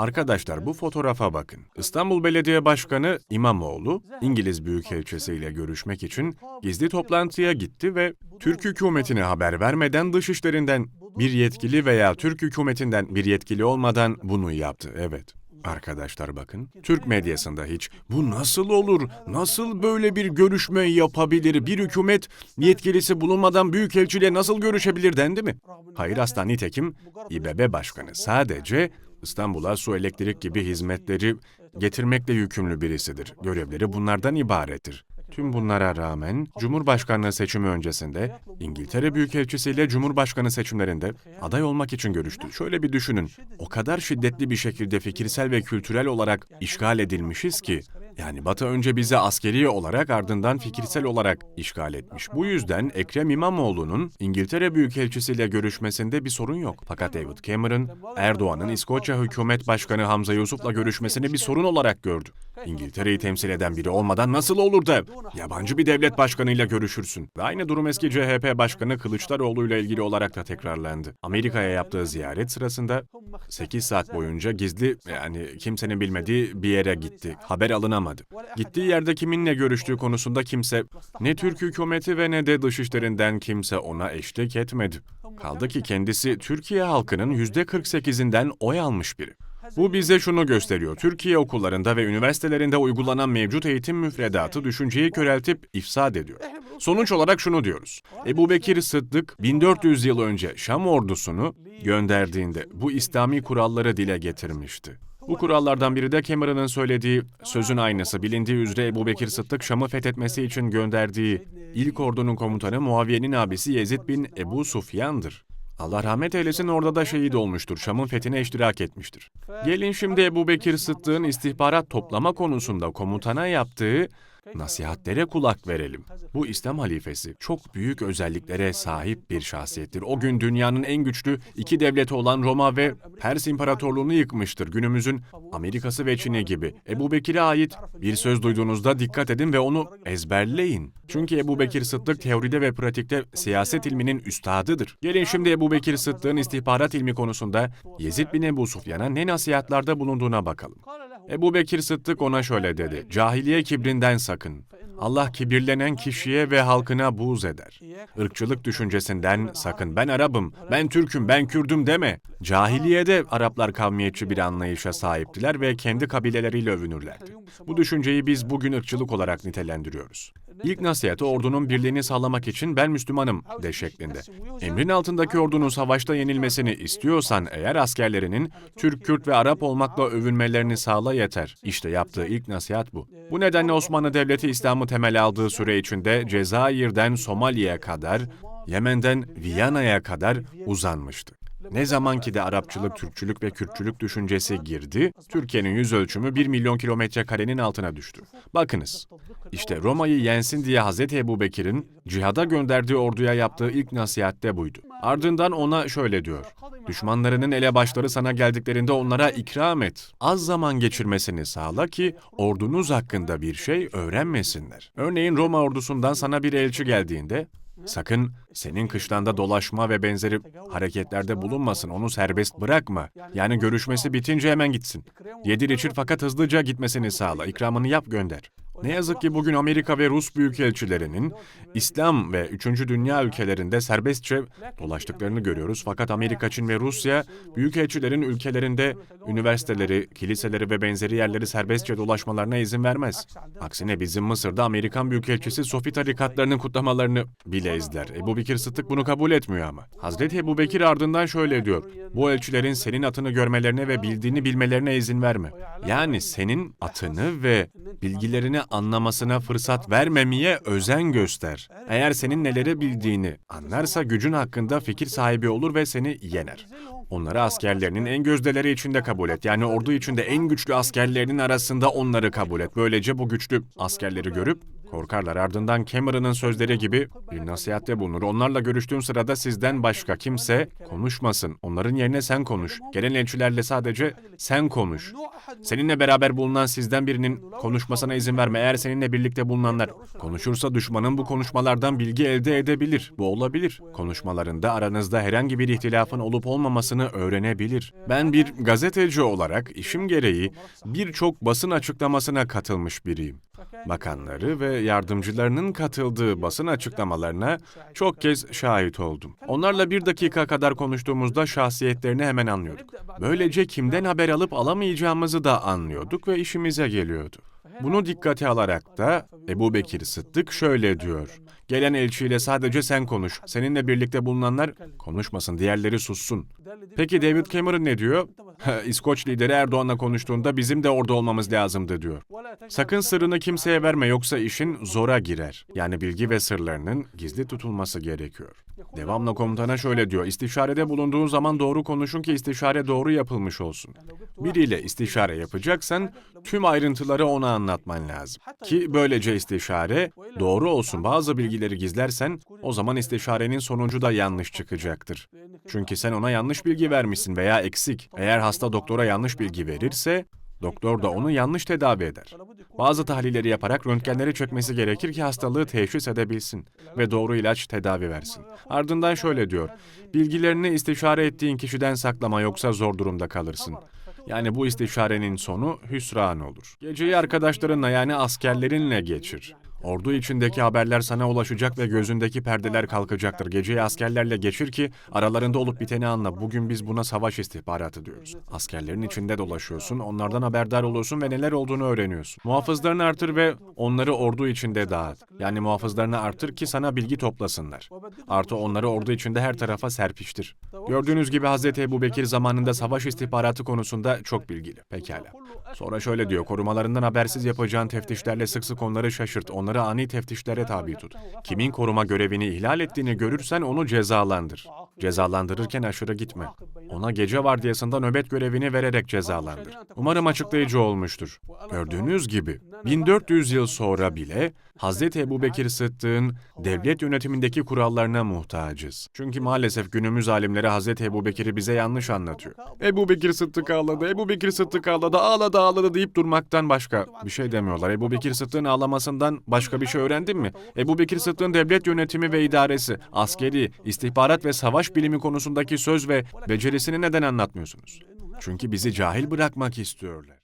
Arkadaşlar bu fotoğrafa bakın. İstanbul Belediye Başkanı İmamoğlu, İngiliz Büyükelçisi ile görüşmek için gizli toplantıya gitti ve Türk hükümetine haber vermeden dışişlerinden bir yetkili veya Türk hükümetinden bir yetkili olmadan bunu yaptı. Evet. Arkadaşlar bakın, Türk medyasında hiç bu nasıl olur, nasıl böyle bir görüşme yapabilir, bir hükümet yetkilisi bulunmadan büyükelçiyle nasıl görüşebilir dendi mi? Hayır asla nitekim İBB Başkanı sadece İstanbul'a su elektrik gibi hizmetleri getirmekle yükümlü birisidir. Görevleri bunlardan ibarettir. Tüm bunlara rağmen Cumhurbaşkanlığı seçimi öncesinde İngiltere Büyükelçisi ile Cumhurbaşkanı seçimlerinde aday olmak için görüştü. Şöyle bir düşünün. O kadar şiddetli bir şekilde fikirsel ve kültürel olarak işgal edilmişiz ki yani Batı önce bizi askeri olarak ardından fikirsel olarak işgal etmiş. Bu yüzden Ekrem İmamoğlu'nun İngiltere Büyükelçisi ile görüşmesinde bir sorun yok. Fakat David Cameron, Erdoğan'ın İskoçya Hükümet Başkanı Hamza Yusuf'la görüşmesini bir sorun olarak gördü. İngiltere'yi temsil eden biri olmadan nasıl olur da yabancı bir devlet başkanıyla görüşürsün? Ve aynı durum eski CHP Başkanı Kılıçdaroğlu ile ilgili olarak da tekrarlandı. Amerika'ya yaptığı ziyaret sırasında 8 saat boyunca gizli yani kimsenin bilmediği bir yere gitti. Haber alınamadı. Gittiği yerde kiminle görüştüğü konusunda kimse ne Türk hükümeti ve ne de dışişlerinden kimse ona eşlik etmedi. Kaldı ki kendisi Türkiye halkının %48'inden oy almış biri. Bu bize şunu gösteriyor. Türkiye okullarında ve üniversitelerinde uygulanan mevcut eğitim müfredatı düşünceyi köreltip ifsad ediyor. Sonuç olarak şunu diyoruz. Ebu Bekir Sıddık 1400 yıl önce Şam ordusunu gönderdiğinde bu İslami kuralları dile getirmişti. Bu kurallardan biri de Cameron'ın söylediği sözün aynısı. Bilindiği üzere Ebu Bekir Sıddık Şam'ı fethetmesi için gönderdiği ilk ordunun komutanı Muaviye'nin abisi Yezid bin Ebu Sufyan'dır. Allah rahmet eylesin orada da şehit olmuştur. Şam'ın fethine iştirak etmiştir. Gelin şimdi Ebu Bekir Sıddık'ın istihbarat toplama konusunda komutana yaptığı nasihatlere kulak verelim. Bu İslam halifesi çok büyük özelliklere sahip bir şahsiyettir. O gün dünyanın en güçlü iki devleti olan Roma ve Pers İmparatorluğunu yıkmıştır. Günümüzün Amerika'sı ve Çin'i gibi. Ebu Bekir'e ait bir söz duyduğunuzda dikkat edin ve onu ezberleyin. Çünkü Ebu Bekir Sıddık teoride ve pratikte siyaset ilminin üstadıdır. Gelin şimdi Ebu Bekir Sıddık'ın istihbarat ilmi konusunda Yezid bin Ebu Sufyan'a ne nasihatlarda bulunduğuna bakalım. Ebu Bekir Sıddık ona şöyle dedi. Cahiliye kibrinden sakın. Allah kibirlenen kişiye ve halkına buğz eder. Irkçılık düşüncesinden sakın. Ben Arap'ım, ben Türk'üm, ben Kürd'üm deme. Cahiliyede Araplar kavmiyetçi bir anlayışa sahiptiler ve kendi kabileleriyle övünürlerdi. Bu düşünceyi biz bugün ırkçılık olarak nitelendiriyoruz. İlk nasihatı ordunun birliğini sağlamak için ben Müslümanım de şeklinde. Emrin altındaki ordunun savaşta yenilmesini istiyorsan eğer askerlerinin Türk, Kürt ve Arap olmakla övünmelerini sağla yeter. İşte yaptığı ilk nasihat bu. Bu nedenle Osmanlı Devleti İslam'ı temel aldığı süre içinde Cezayir'den Somali'ye kadar, Yemen'den Viyana'ya kadar uzanmıştı. Ne zaman ki de Arapçılık, Türkçülük ve Kürtçülük düşüncesi girdi, Türkiye'nin yüz ölçümü 1 milyon kilometre karenin altına düştü. Bakınız, işte Roma'yı yensin diye Hz. Ebu Bekir'in cihada gönderdiği orduya yaptığı ilk nasihat de buydu. Ardından ona şöyle diyor, düşmanlarının elebaşları sana geldiklerinde onlara ikram et. Az zaman geçirmesini sağla ki ordunuz hakkında bir şey öğrenmesinler. Örneğin Roma ordusundan sana bir elçi geldiğinde, Sakın senin kışlanda dolaşma ve benzeri hareketlerde bulunmasın. Onu serbest bırakma. Yani görüşmesi bitince hemen gitsin. Yedir içir fakat hızlıca gitmesini sağla. İkramını yap gönder. Ne yazık ki bugün Amerika ve Rus büyükelçilerinin İslam ve 3. dünya ülkelerinde serbestçe dolaştıklarını görüyoruz. Fakat Amerika, Çin ve Rusya büyükelçilerin ülkelerinde üniversiteleri, kiliseleri ve benzeri yerleri serbestçe dolaşmalarına izin vermez. Aksine bizim Mısır'da Amerikan Büyükelçisi Sofi tarikatlarının kutlamalarını bile izler. Ebu Bekir Sıddık bunu kabul etmiyor ama. Hazreti Ebu Bekir ardından şöyle diyor. Bu elçilerin senin atını görmelerine ve bildiğini bilmelerine izin verme. Yani senin atını ve bilgilerini anlamasına fırsat vermemeye özen göster. Eğer senin neleri bildiğini anlarsa gücün hakkında fikir sahibi olur ve seni yener. Onları askerlerinin en gözdeleri içinde kabul et. Yani ordu içinde en güçlü askerlerinin arasında onları kabul et. Böylece bu güçlü askerleri görüp Korkarlar ardından Cameron'ın sözleri gibi bir nasihatte bulunur. Onlarla görüştüğüm sırada sizden başka kimse konuşmasın. Onların yerine sen konuş. Gelen elçilerle sadece sen konuş. Seninle beraber bulunan sizden birinin konuşmasına izin verme. Eğer seninle birlikte bulunanlar konuşursa düşmanın bu konuşmalardan bilgi elde edebilir. Bu olabilir. Konuşmalarında aranızda herhangi bir ihtilafın olup olmamasını öğrenebilir. Ben bir gazeteci olarak işim gereği birçok basın açıklamasına katılmış biriyim. Bakanları ve yardımcılarının katıldığı basın açıklamalarına çok kez şahit oldum. Onlarla bir dakika kadar konuştuğumuzda şahsiyetlerini hemen anlıyorduk. Böylece kimden haber alıp alamayacağımızı da anlıyorduk ve işimize geliyordu. Bunu dikkate alarak da Ebu Bekir Sıddık şöyle diyor. Gelen elçiyle sadece sen konuş. Seninle birlikte bulunanlar konuşmasın, diğerleri sussun. Peki David Cameron ne diyor? İskoç lideri Erdoğan'la konuştuğunda bizim de orada olmamız lazımdı diyor. Sakın sırrını kimseye verme yoksa işin zora girer. Yani bilgi ve sırlarının gizli tutulması gerekiyor. Devamla komutana şöyle diyor. İstişarede bulunduğun zaman doğru konuşun ki istişare doğru yapılmış olsun. Biriyle istişare yapacaksan tüm ayrıntıları ona anlatman lazım. Ki böylece istişare doğru olsun. Bazı bilgileri gizlersen o zaman istişarenin sonucu da yanlış çıkacaktır. Çünkü sen ona yanlış bilgi vermişsin veya eksik. Eğer hasta doktora yanlış bilgi verirse Doktor da onu yanlış tedavi eder. Bazı tahlilleri yaparak röntgenleri çekmesi gerekir ki hastalığı teşhis edebilsin ve doğru ilaç tedavi versin. Ardından şöyle diyor, bilgilerini istişare ettiğin kişiden saklama yoksa zor durumda kalırsın. Yani bu istişarenin sonu hüsran olur. Geceyi arkadaşlarınla yani askerlerinle geçir. Ordu içindeki haberler sana ulaşacak ve gözündeki perdeler kalkacaktır. Geceyi askerlerle geçir ki aralarında olup biteni anla. Bugün biz buna savaş istihbaratı diyoruz. Askerlerin içinde dolaşıyorsun, onlardan haberdar oluyorsun ve neler olduğunu öğreniyorsun. Muhafızlarını artır ve onları ordu içinde dağıt. Yani muhafızlarını artır ki sana bilgi toplasınlar. Artı onları ordu içinde her tarafa serpiştir. Gördüğünüz gibi Hz. Ebu Bekir zamanında savaş istihbaratı konusunda çok bilgili. Pekala. Sonra şöyle diyor, korumalarından habersiz yapacağın teftişlerle sık sık onları şaşırt, onları ani teftişlere tabi tut. Kimin koruma görevini ihlal ettiğini görürsen onu cezalandır. Cezalandırırken aşırı gitme. Ona gece vardiyasında nöbet görevini vererek cezalandır. Umarım açıklayıcı olmuştur. Gördüğünüz gibi 1400 yıl sonra bile Hz. Ebu Bekir Sıddık'ın devlet yönetimindeki kurallarına muhtacız. Çünkü maalesef günümüz alimleri Hz. Ebu Bekir'i bize yanlış anlatıyor. Ebu Bekir Sıddık ağladı, Ebu Bekir Sıddık ağladı, ağladı ağladı deyip durmaktan başka bir şey demiyorlar. Ebu Bekir Sıddık'ın ağlamasından başka bir şey öğrendin mi? Ebu Bekir Sıddık'ın devlet yönetimi ve idaresi, askeri, istihbarat ve savaş bilimi konusundaki söz ve becerisini neden anlatmıyorsunuz? Çünkü bizi cahil bırakmak istiyorlar.